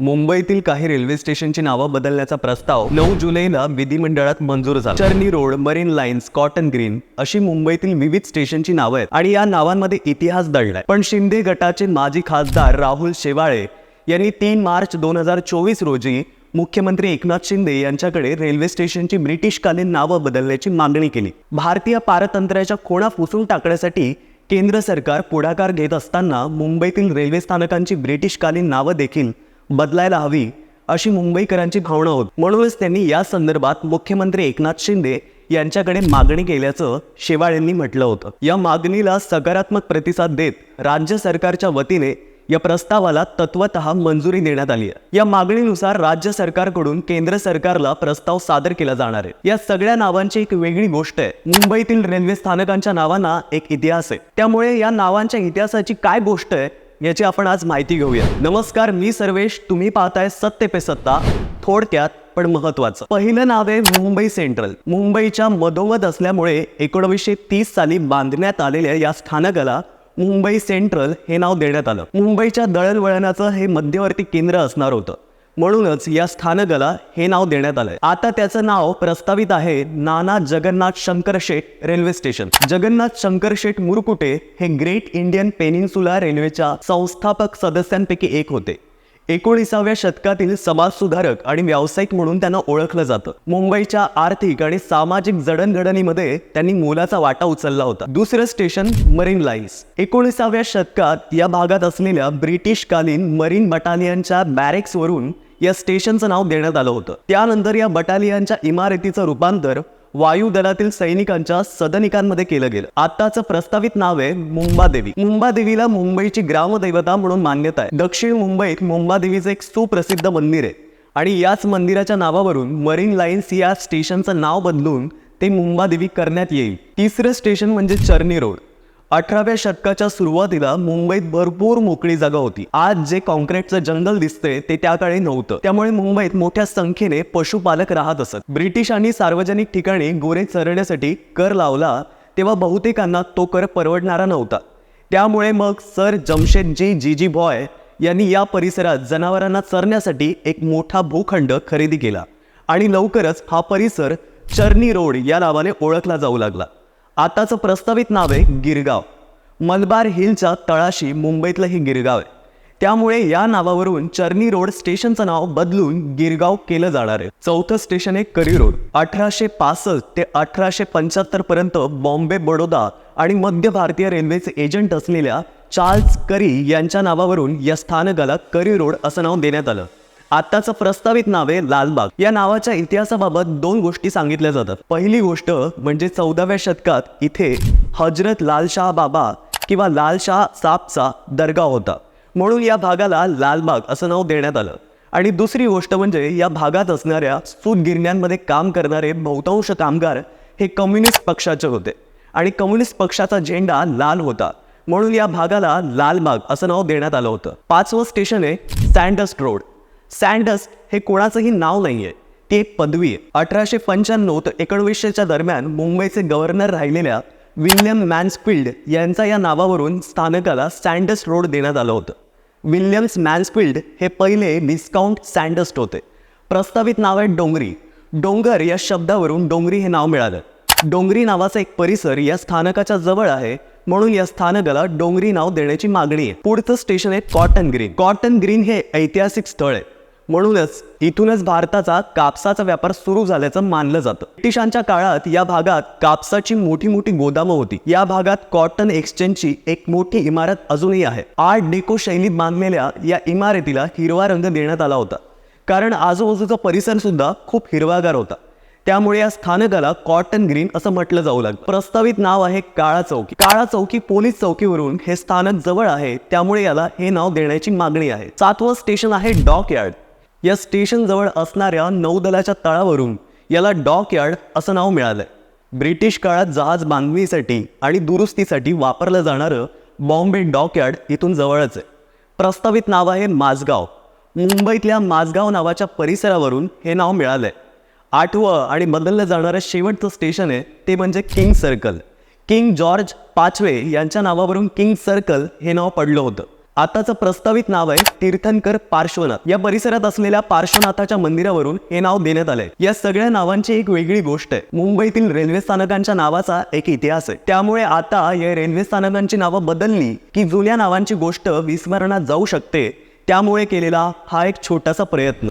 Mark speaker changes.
Speaker 1: मुंबईतील काही रेल्वे स्टेशनची नावं बदलण्याचा प्रस्ताव नऊ जुलैला विधिमंडळात मंजूर झाला. Charni road Marine Lines Cotton Green अशी मुंबईतील विविध स्टेशनची नावं आहेत आणि या नावांमध्ये इतिहास दडलाय. पण शिंदे गटाचे माजी खासदार राहुल शेवाळे यांनी तीन मार्च दोन हजार चोवीस रोजी मुख्यमंत्री एकनाथ शिंदे यांच्याकडे रेल्वे स्टेशनची ब्रिटिशकालीन नावं बदलण्याची मागणी केली. भारतीय पारतंत्र्याच्या खोणा पुसून टाकण्यासाठी केंद्र सरकार पुढाकार घेत असताना मुंबईतील रेल्वे स्थानकांची ब्रिटिशकालीन नावं देखील बदलायला हवी अशी मुंबईकरांची भावना होती. म्हणूनच त्यांनी या संदर्भात मुख्यमंत्री एकनाथ शिंदे यांच्याकडे मागणी केल्याचं शेवाळ यांनी म्हटलं होतं. या मागणीला सकारात्मक प्रतिसाद देत राज्य सरकारच्या वतीने या प्रस्तावाला तत्वत मंजुरी देण्यात आली आहे. या मागणीनुसार राज्य सरकारकडून केंद्र सरकारला प्रस्ताव सादर केला जाणार आहे. या सगळ्या नावांची एक वेगळी गोष्ट आहे. मुंबईतील रेल्वे स्थानकांच्या नावांना एक इतिहास आहे. त्यामुळे या नावांच्या इतिहासाची काय गोष्ट आहे याची आपण आज माहिती घेऊया. नमस्कार मी सर्वेश. तुम्ही पाहताय सत्य पे सत्ता. थोडक्यात पण महत्वाचं पहिलं नाव आहे मुंबई सेंट्रल. मुंबईच्या मधोमध असल्यामुळे एकोणीसशे तीस साली बांधण्यात आलेल्या या स्थानकाला मुंबई सेंट्रल हे नाव देण्यात आलं. मुंबईच्या दळणवळणाचं हे मध्यवर्ती केंद्र असणार होतं. म्हणूनच या स्थानकाला हे नाव देण्यात आलंय. आता त्याचं नाव प्रस्तावित आहे नाना जगन्नाथ शंकर शेठ रेल्वे स्टेशन. जगन्नाथ शंकर शेठ मुरकुटे हे ग्रेट इंडियन पेनिन्सुला रेल्वेच्या संस्थापक सदस्यांपैकी एक होते. एकोणीसाव्या शतकातील समाजसुधारक आणि व्यावसायिक म्हणून त्यांना ओळखलं जातं. मुंबईच्या आर्थिक आणि सामाजिक जडणघडणीमध्ये त्यांनी मोलाचा वाटा उचलला होता. दुसरं स्टेशन मरीन लाईन्स. एकोणीसाव्या शतकात या भागात असलेल्या ब्रिटिशकालीन मरीन बटालियनच्या बॅरेक्सवरून या स्टेशनचं नाव देण्यात आलं होतं. त्यानंतर या बटालियनच्या इमारतीचं रूपांतर वायुदलातील सैनिकांच्या सदनिकांमध्ये केलं गेलं. आताचं प्रस्तावित नाव आहे मुंबादेवी. मुंबादेवीला मुंबईची ग्रामदैवता म्हणून मान्यता आहे. दक्षिण मुंबईत मुंबादेवीचं एक सुप्रसिद्ध मंदिर आहे. आणि याच मंदिराच्या नावावरून मरीन लाईन्स या स्टेशनचं नाव बदलून ते मुंबादेवी करण्यात येईल. तिसरं स्टेशन म्हणजे चर्नी रोड. अठराव्या शतकाच्या सुरुवातीला मुंबईत भरपूर मोकळी जागा होती. आज जे कॉन्क्रीटचं जंगल दिसतंय ते त्या काळी नव्हतं. त्यामुळे मुंबईत मोठ्या संख्येने पशुपालक राहत असत. ब्रिटिशांनी सार्वजनिक ठिकाणी गोरे चरण्यासाठी कर लावला तेव्हा बहुतेकांना तो कर परवडणारा नव्हता. त्यामुळे मग सर जमशेदजी जीजी बॉय यांनी या परिसरात जनावरांना चरण्यासाठी एक मोठा भूखंड खरेदी केला. आणि लवकरच हा परिसर चर्नी रोड या नावाने ओळखला जाऊ लागला. आताचं प्रस्तावित नाव आहे गिरगाव. मलबार हिलच्या तळाशी मुंबईतलं हे गिरगाव आहे. त्यामुळे या नावावरून चर्नी रोड स्टेशनचं नाव बदलून गिरगाव केलं जाणार आहे. चौथं स्टेशन आहे करी रोड. अठराशे पासष्ट ते अठराशे पंच्याहत्तर पर्यंत बॉम्बे बडोदा आणि मध्य भारतीय रेल्वेचे एजंट असलेल्या चार्ल्स करी यांच्या नावावरून या स्थानकाला करी रोड असं नाव देण्यात आलं. आताचं प्रस्तावित नाव आहे लालबाग. या नावाच्या इतिहासाबाबत दोन गोष्टी सांगितल्या जातात. पहिली गोष्ट म्हणजे चौदाव्या शतकात इथे हजरत लालशाह बाबा किंवा लालशाह साबचा दर्गा होता. म्हणून या भागाला लालबाग असं नाव देण्यात आलं. आणि दुसरी गोष्ट म्हणजे या भागात असणाऱ्या सूतगिरण्यांमध्ये काम करणारे बहुतांश कामगार हे कम्युनिस्ट पक्षाचे होते. आणि कम्युनिस्ट पक्षाचा झेंडा लाल होता. म्हणून या भागाला लालबाग असं नाव देण्यात आलं होतं. पाचवं स्टेशन आहे सँडस्ट रोड. सँडस्ट हे कोणाचंही नाव नाही आहे ती एक पदवी आहे. अठराशे पंच्याण्णव ते एकोणवीसशेच्या दरम्यान मुंबईचे गव्हर्नर राहिलेल्या विल्यम मॅन्सफिल्ड यांचा या नावावरून स्थानकाला सँडस्ट रोड देण्यात आलं होतं. विल्यम्स मॅन्सफिल्ड हे पहिले डिस्काउंट सँडस्ट होते. प्रस्तावित नाव आहे डोंगरी. डोंगर या शब्दावरून डोंगरी हे नाव मिळालं. डोंगरी नावाचा एक परिसर या स्थानकाच्या जवळ आहे म्हणून या स्थानकाला डोंगरी नाव देण्याची मागणी आहे. पुढचं स्टेशन आहे कॉटन ग्रीन. कॉटन ग्रीन हे ऐतिहासिक स्थळ आहे. म्हणूनच इथूनच भारताचा कापसाचा व्यापार सुरू झाल्याचं मानलं जातं. ब्रिटिशांच्या काळात या भागात कापसाची मोठी मोठी गोदामं होती. या भागात कॉटन एक्सचेंजची एक मोठी इमारत अजूनही आहे. आर्ट डेको शैलीत बांधलेल्या या इमारतीला हिरवा रंग देण्यात आला होता. कारण आजूबाजूचा परिसर सुद्धा खूप हिरवागार होता. त्यामुळे या स्थानकाला कॉटन ग्रीन असं म्हटलं जाऊ लागलं. प्रस्तावित नाव आहे काळा चौकी. काळा चौकी पोलीस चौकीवरून हे स्थानक जवळ आहे. त्यामुळे याला हे नाव देण्याची मागणी आहे. सातवं स्टेशन आहे डॉक यार्ड या स्टेशनजवळ असणाऱ्या नौदलाच्या तळावरून याला डॉकयार्ड असं नाव मिळालंय ब्रिटिश काळात जहाज बांधणीसाठी आणि दुरुस्तीसाठी वापरलं जाणारं बॉम्बे डॉकयार्ड इथून जवळच आहे. प्रस्तावित नाव आहे माझगाव मुंबईतल्या माझगाव नावाच्या परिसरावरून हे नाव मिळालंय. आठवं आणि बदललं जाणारं शेवटचं स्टेशन आहे ते म्हणजे किंग सर्कल. किंग जॉर्ज पाचवे यांच्या नावावरून किंग सर्कल हे नाव पडलं होतं. आताचं प्रस्तावित नाव आहे तीर्थंकर पार्श्वनाथ. या परिसरात असलेल्या पार्श्वनाथाच्या मंदिरावरून हे नाव देण्यात आलंय. या सगळ्या नावांची एक वेगळी गोष्ट आहे. मुंबईतील रेल्वे स्थानकांच्या नावाचा एक इतिहास आहे. त्यामुळे आता या रेल्वे स्थानकांची नावं बदलली की जुन्या नावांची गोष्ट विस्मरणात जाऊ शकते. त्यामुळे केलेला हा एक छोटासा प्रयत्न.